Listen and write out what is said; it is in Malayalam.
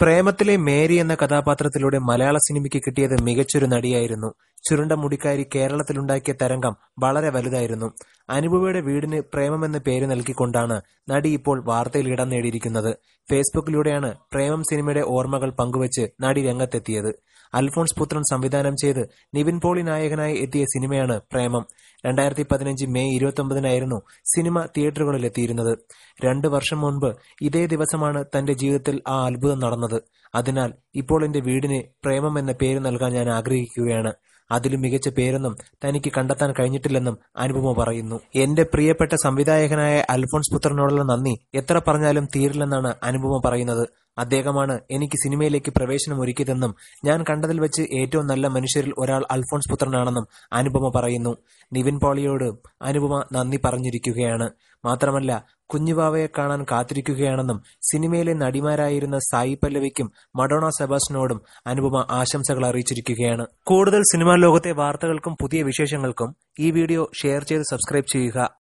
പ്രേമത്തിലെ മേരി എന്ന കഥാപാത്രത്തിലൂടെ മലയാള സിനിമയ്ക്ക് കിട്ടിയത് മികച്ചൊരു നടിയായിരുന്നു. ചുരുണ്ട മുടിക്കാരി കേരളത്തിലുണ്ടാക്കിയ തരംഗം വളരെ വലുതായിരുന്നു. അനുപമയുടെ വീടിന് പ്രേമം എന്ന പേര് നൽകിക്കൊണ്ടാണ് നടി ഇപ്പോൾ വാർത്തയിൽ ഇടം നേടിയിരിക്കുന്നത്. ഫേസ്ബുക്കിലൂടെയാണ് പ്രേമം സിനിമയുടെ ഓർമ്മകൾ പങ്കുവച്ച് നടി രംഗത്തെത്തിയത്. അൽഫോൺസ് പുത്രൻ സംവിധാനം ചെയ്ത് നിവിൻ പോളി നായകനായി എത്തിയ സിനിമയാണ് പ്രേമം. രണ്ടായിരത്തി പതിനഞ്ച് മെയ് ഇരുപത്തി ഒമ്പതിനായിരുന്നു സിനിമ തിയേറ്ററുകളിൽ എത്തിയിരുന്നത് രണ്ടു വർഷം മുൻപ് ഇതേ ദിവസമാണ് തന്റെ ജീവിതത്തിൽ ആ അത്ഭുതം നടന്നത്. അതിനാൽ ഇപ്പോൾ എന്റെ വീടിന് പ്രേമം എന്ന പേര് നൽകാൻ ഞാൻ ആഗ്രഹിക്കുകയാണ്. അതിലും മികച്ച പേരൊന്നും തനിക്ക് കണ്ടെത്താൻ കഴിഞ്ഞിട്ടില്ലെന്നും അനുപമ പറയുന്നു. എന്റെ പ്രിയപ്പെട്ട സംവിധായകനായ അൽഫോൺസ് പുത്രനോടുള്ള നന്ദി. എത്ര പറഞ്ഞാലും തീരില്ലെന്നാണ് അനുപമ പറയുന്നത്. അദ്ദേഹമാണ് എനിക്ക് സിനിമയിലേക്ക് പ്രവേശനം ഒരുക്കിയതെന്നും ഞാൻ കണ്ടതിൽ വെച്ച് ഏറ്റവും നല്ല മനുഷ്യരിൽ ഒരാൾ അൽഫോൺസ് പുത്രനാണെന്നും അനുപമ പറയുന്നു. നിവിൻ പോളിയോട് അനുപമ നന്ദി പറഞ്ഞിരിക്കുകയാണ്. മാത്രമല്ല കുഞ്ഞുവാവയെ കാണാൻ കാത്തിരിക്കുകയാണെന്നും സിനിമയിലെ നടിമാരായിരുന്ന സായി പല്ലവിക്കും മഡോണ സെബാസ്റ്റിനോടും അനുപമ ആശംസകൾ അറിയിച്ചിരിക്കുകയാണ്. കൂടുതൽ സിനിമാ ലോകത്തെ വാർത്തകൾക്കും പുതിയ വിശേഷങ്ങൾക്കും ഈ വീഡിയോ ഷെയർ ചെയ്ത് സബ്സ്ക്രൈബ് ചെയ്യുക.